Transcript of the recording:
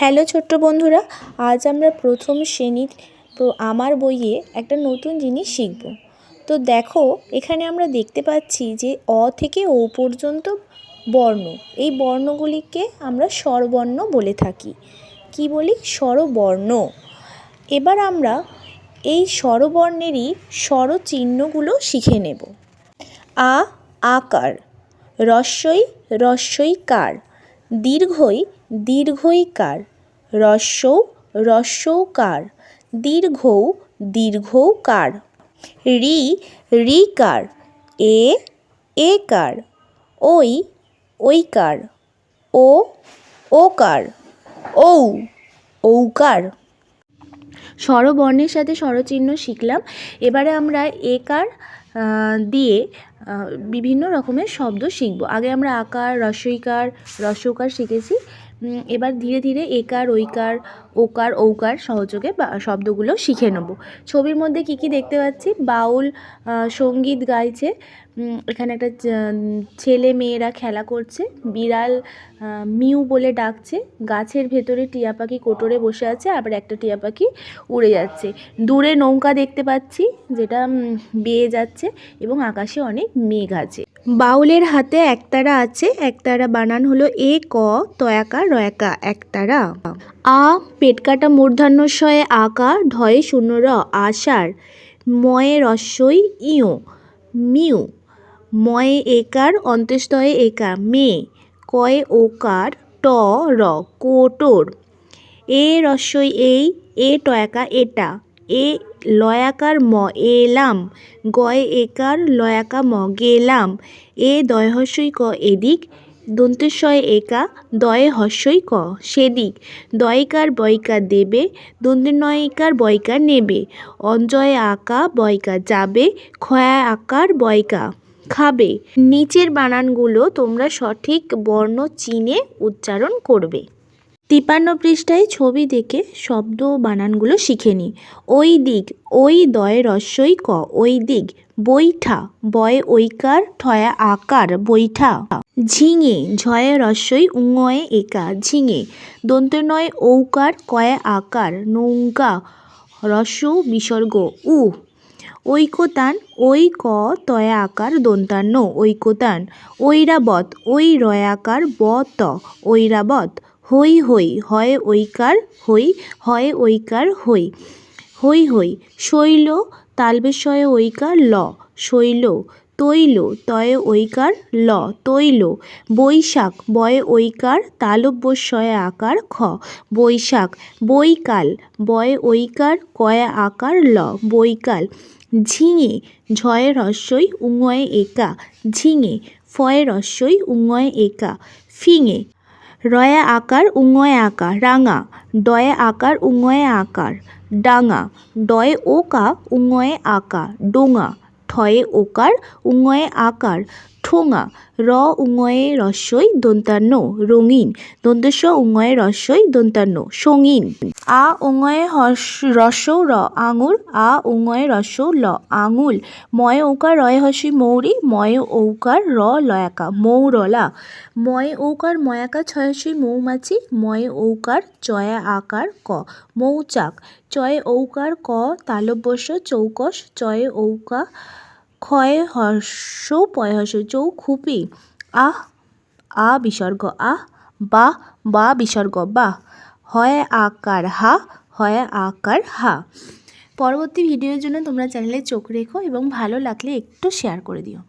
Hello ছোট্ট বন্ধুরা, আজ আমরা প্রথম শ্রেণির আমার বইয়ে একটা নতুন জিনিস শিখব। তো দেখো, এখানে আমরা দেখতে পাচ্ছি যে অ থেকে ও পর্যন্ত বর্ণ, এই বর্ণগুলিকে আমরা স্বরবর্ণ বলে থাকি। কি বলি? স্বরবর্ণ। এবার আমরা এই স্বরবর্ণেরই স্বরচিহ্নগুলো শিখে নেব। আ, আকার, রস্যই রস্যই কার দীর্ঘই দীর্ঘইকার রস্যৌ, রস্যৌকার, দীর্ঘৌ, দীর্ঘৌকার, রি, রিকার, এ, একার ওই ঐকার, ও, ওকার, ঔ, ঔকার। স্বরবর্ণের সাথে স্বরচিহ্ন শিখলাম। এবারে আমরা একার দিয়ে বিভিন্ন রকমের শব্দ শিখব। আগে আমরা আকার রস্বইকার রস্যকার শিখেছি। এবার ধীরে ধীরে একার, ঐকার, ওকার, ঔকার সহযোগে শব্দগুলো শিখে নেব। ছবির মধ্যে কি কি দেখতে পাচ্ছি? বাউল সংগীত গাইছে এখানে একটা ছেলে মেয়েরা খেলা করছে, বিড়াল মিউ বলে ডাকছে, গাছের ভেতরে টিয়া পাখি কোটরে বসে আছে, আবার একটা টিয়া পাখি উড়ে যাচ্ছে। দূরে নৌকা দেখতে পাচ্ছি, যেটা বেয়ে যাচ্ছে এবং আকাশে অনেক মেঘ আছে। বাউলের হাতে একতারা আছে, একতারা বানান হলো এ, ক, তয়াকা, রয়াকা, একতারা। আ পেট কাটা মূর্ধান্যশয়ে আকা, ঢয়ে শূন্য র আষাঢ়, ময়ে রস্যই ইয়, মিউ, ময়ে একার অন্ত্যেষ্টয়ে একা, মে, কয়ে ওকার, ট, র, কোটর। এ রস্যই এই, এ, টয়াকা, এটা। এ লয়াকার ম এলাম। গয়ে একার লয়াকা ম গেলাম এ দয় হস্যই ক, এদিক। দন্তেশ্বয় একা, দয়ে হস্যই ক, সেদিক। দয়কার বয়কা দেবে দন্তের নয়কার বয়কা নেবে। অঞ্জয় আকা বয়কা যাবে, ক্ষয়া আকার বয়কা খাবে। নিচের বানানগুলো তোমরা সঠিক বর্ণ চিনে উচ্চারণ করবে। তিপান্ন পৃষ্ঠায় ছবি দেখে শব্দ ও বানানগুলো শিখে নিই ওই দিক, ওই দয় রস্যই ক, ওই দিক, বৈঠা, বয় ঐকার ঠয়া আকার, বৈঠা। ঝিঙে, ঝয়ে রস্যই উঙয়ে একা, ঝিঙে। দন্ত নয় ঔকার, কয়ে আকার, নৌকা, রস্য বিসর্গ, উ। ঐকতান ওই ক, তয়া আকার, দন্তান্ন, ঐকতান। ঐরাবত ওই রয়াকার, ব, ত ঐরাবত হই হই হয় ঐকার হই হয় ঐকার হই হই হই শৈল, তালবেশয়ে ঐকার ল। শৈল, তৈল, তয়ে ঐকার ল। তৈল, বৈশাখ, বয়ে ঐকার তালব্যস্বয়ে আকার খ। বৈশাখ, বৈকাল, বয়ে ঐকার কয়ে আকার ল। বৈকাল, ঝিঙে, ঝয়ে রস্যই উঙয়ে একা। ঝিঙে, ফয়ে রস্যই উঙয়ে একা। ফিঙে রয়ে আকার, উঙয়ে আকার, রাঙা। ডয়ে আকার, উঙয়ে আকার, ডাঙা। ডয়ে ওকা, উঙয়ে আকা ডোঙা। ঠয়ে ওকার, উঙয়ে আকার। ঠোঙা। র উঙয়ে রস্যই দন্তান্ন, রঙিন। দন্তস্ব উঙয়ে রস্যই দন্তান্ন, সঙিন। আ উঙয়ে রস্য র আঙুর আ উঙয়ে রস্য ল, আঙুল। ময় ওকার রয় হসি মৌরি, ময়ে ঔকার র লয়াকা, মৌরলা। ময়ে ঔকার ময়াকা ছয়সি মৌমাছি, ময়ে ঔকার চয়া আকার ক, মৌচাক। চয়ে ঔকার ক, তালব্যস্য চৌকস, চয়ে ঔকা ক্ষয়ে হর্ষ চৌ খুপি আহ, আ বিসর্গ, আহ, বা বা বিসর্গ, বা। হয় আকার, হা, হয় আকার, হা। পরবর্তী ভিডিওর জন্য তোমরা চ্যানেলে চোখ রেখো এবং ভালো লাগলে একটু শেয়ার করে দিও।